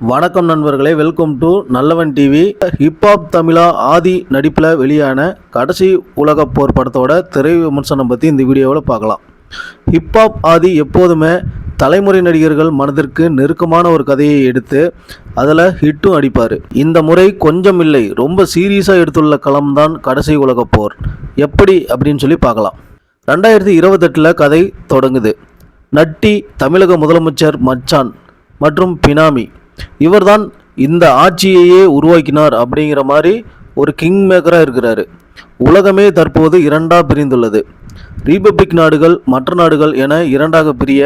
வணக்கம் நண்பர்களே welcome to Nallavan TV hip hop Tamizha Aadhi நடிப்பில் வெளியான கடைசி உலகப் போர் படத்தோட திரை விமர்சனம் பற்றி இந்த வீடியோவில் பார்க்கலாம். ஹிப்ஹாப் ஆதி எப்போதுமே தலைமுறை நடிகர்கள் மனதிற்கு நெருக்கமான ஒரு கதையை எடுத்து அதில் ஹிட்டும் அடிப்பார். இந்த முறை கொஞ்சம் இல்லை ரொம்ப சீரியஸாக எடுத்துள்ள களம்தான் கடைசி உலகப் போர். எப்படி அப்படின்னு சொல்லி பார்க்கலாம். ரெண்டாயிரத்தி இருபத்தெட்டில் கதை தொடங்குது. நட்டி தமிழக முதலமைச்சர் மச்சான் மற்றும் பினாமி இவர்தான் இந்த ஆட்சியையே உருவாக்கினார் அப்படிங்கிற மாதிரி ஒரு கிங் மேக்கராக இருக்கிறாரு. உலகமே தற்போது இரண்டாக பிரிந்துள்ளது. ரீபப்ளிக் நாடுகள் மற்ற நாடுகள் என இரண்டாக பிரிய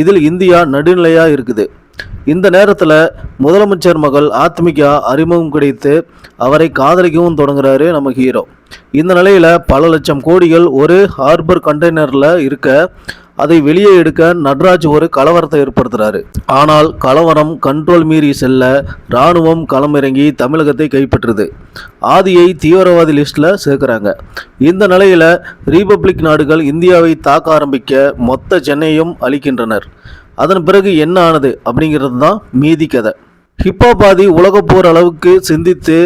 இதில் இந்தியா நடுநிலையாக இருக்குது. இந்த நேரத்தில் முதலமைச்சர் மகள் ஆத்மிகா அறிமுகம் கிடைத்து அவரை காதலிக்கவும் தொடங்குறாரு நம்ம ஹீரோ இந்த நிலையில் பல லட்சம் கோடிகள் ஒரு ஹார்பர் கண்டெய்னரில் இருக்க அதை வெளியே எடுக்க நட்ராஜ் ஒரு கலவரத்தை ஏற்படுத்துகிறாரு ஆனால் கலவரம் கண்ட்ரோல் மீறி செல்ல இராணுவம் களமிறங்கி தமிழகத்தை கைப்பற்றுது. ஆதியை தீவிரவாதி லிஸ்ட்டில் சேர்க்குறாங்க. இந்த நிலையில் ரீபப்ளிக் நாடுகள் இந்தியாவை தாக்க ஆரம்பிக்க மொத்த சென்னையும் அளிக்கின்றனர் அதன் பிறகு என்ன ஆனது அப்படிங்கிறது தான் மீதி கதை. ஹிப்பாபாதி ஆதி அளவுக்கு சிந்தித்து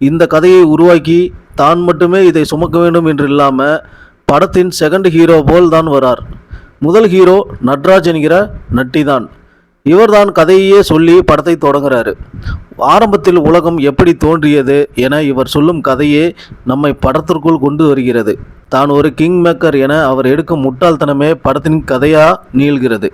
இந்த கதையை உருவாக்கி தான் மட்டுமே இதை சுமக்க வேண்டும் என்று இல்லாமல் படத்தின் செகண்ட் ஹீரோ போல் தான் வரார். முதல் ஹீரோ நட்ராஜ் என்கிற நட்டி தான் இவர்தான் கதையே சொல்லி படத்தை தொடங்குறாரு. ஆரம்பத்தில் உலகம் எப்படி தோன்றியது என இவர் சொல்லும் கதையே நம்மை படத்திற்குள் கொண்டு வருகிறது. தான் ஒரு கிங் மேக்கர் என அவர் எடுக்கும் முட்டாள்தனமே படத்தின் கதையாக நீள்கிறது.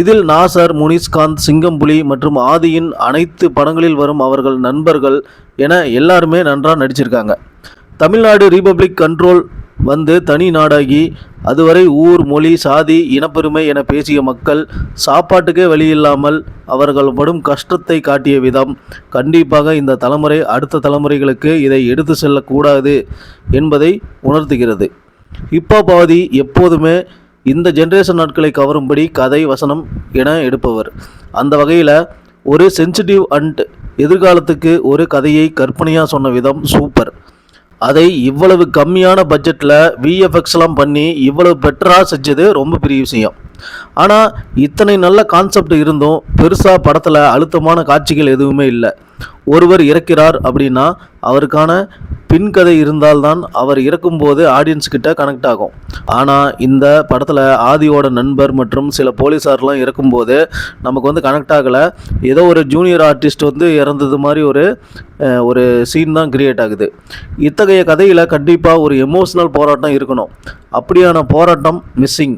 இதில் நாசர் முனிஸ்காந்த் சிங்கம்புலி மற்றும் ஆதியின் அனைத்து படங்களில் வரும் அவர்கள் நண்பர்கள் என எல்லாருமே நன்றாக நடிச்சிருக்காங்க. தமிழ்நாடு ரிபப்ளிக் கண்ட்ரோல் வந்து தனி நாடாகி அதுவரை ஊர் மொழி சாதி இனப்பெருமை என பேசிய மக்கள் சாப்பாட்டுக்கே வழியில்லாமல் அவர்கள் படும் கஷ்டத்தை காட்டிய விதம். கண்டிப்பாக இந்த தலைமுறை அடுத்த தலைமுறைகளுக்கு இதை எடுத்து செல்லக்கூடாது என்பதை உணர்த்துகிறது. இப்போ பாதி எப்போதுமே இந்த ஜென்ரேஷன் நாட்களை கவரும்படி கதை வசனம் என எடுப்பவர். அந்த வகையில் ஒரு சென்சிட்டிவ் அண்ட் எதிர்காலத்துக்கு ஒரு கதையை கற்பனையாக சொன்ன விதம் சூப்பர். அதை இவ்வளவு கம்மியான பட்ஜெட்டில் விஎஃப்எக்ஸ்லாம் பண்ணி இவ்வளவு பெட்டராக செஞ்சது ரொம்ப பெரிய விஷயம். ஆனால் இத்தனை நல்ல கான்செப்ட் இருந்தும் பெருசாக படத்தில் அழுத்தமான காட்சிகள் எதுவுமே இல்லை. ஒருவர் இறக்கிறார் அப்படின்னா அவருக்கான பின்கதை இருந்தால்தான் அவர் இறக்கும்போது ஆடியன்ஸ் கிட்ட கனெக்ட் ஆகும். ஆனால் இந்த படத்தில் ஆதியோட நண்பர் மற்றும் சில போலீஸார்லாம் இறக்கும்போது நமக்கு வந்து கனெக்ட் ஆகலை. ஏதோ ஒரு ஜூனியர் ஆர்டிஸ்ட் வந்து இறந்தது மாதிரி ஒரு ஒரு சீன் தான் கிரியேட் ஆகுது. இத்தகைய கதையில் கண்டிப்பாக ஒரு எமோஷ்னல் போராட்டம் இருக்கணும். அப்படியான போராட்டம் மிஸ்ஸிங்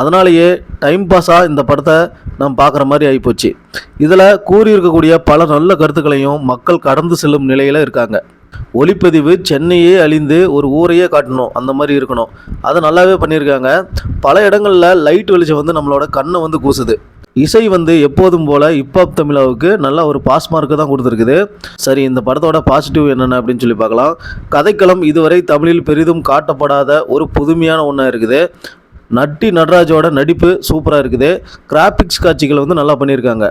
அதனாலேயே டைம் பாஸாக இந்த படத்தை நம்ம பார்க்குற மாதிரி ஆகிப்போச்சு இதில் கூறியிருக்கக்கூடிய பல நல்ல கருத்துக்களையும் மக்கள் கடந்து செல்லும் நிலையில் இருக்காங்க. ஒளிப்பதிவு சென்னையே அழிந்து ஒரு ஊரையே காட்டணும் அந்த மாதிரி இருக்கணும். அதை நல்லாவே பண்ணியிருக்காங்க. பல இடங்களில் லைட் வெளிச்சம் வந்து நம்மளோட கண்ணை வந்து கூசுது. இசை வந்து எப்போதும் போல் ஹிப்ஹாப் தமிழாவுக்கு நல்ல ஒரு பாஸ் மார்க்கு தான் கொடுத்துருக்குது. சரி இந்த படத்தோட பாசிட்டிவ் என்னென்ன அப்படின்னு சொல்லி பார்க்கலாம். கதைக்களம் இதுவரை தமிழில் பெரிதும் காட்டப்படாத ஒரு புதுமையான ஒன்றா இருக்குது. நட்டி நடராஜோட நடிப்பு சூப்பராக இருக்குது. கிராபிக்ஸ் காட்சிகள் வந்து நல்லா பண்ணியிருக்காங்க.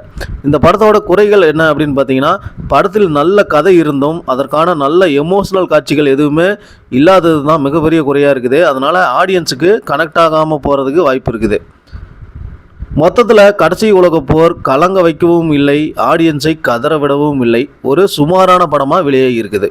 இந்த படத்தோட குறைகள் என்ன அப்படின்னு பார்த்தீங்கன்னா படத்தில் நல்ல கதை இருந்தும் அதற்கான நல்ல எமோஷனல் காட்சிகள் எதுவுமே இல்லாதது தான் மிகப்பெரிய குறையாக இருக்குது. அதனால் ஆடியன்ஸுக்கு கனெக்ட் ஆகாமல் போகிறதுக்கு வாய்ப்பு இருக்குது. மொத்தத்தில் கடைசி உலகப் போர் கலங்க வைக்கவும் இல்லை ஆடியன்ஸை கதற விடவும் இல்லை. ஒரு சுமாரான படமாக வெளியாகி இருக்குது.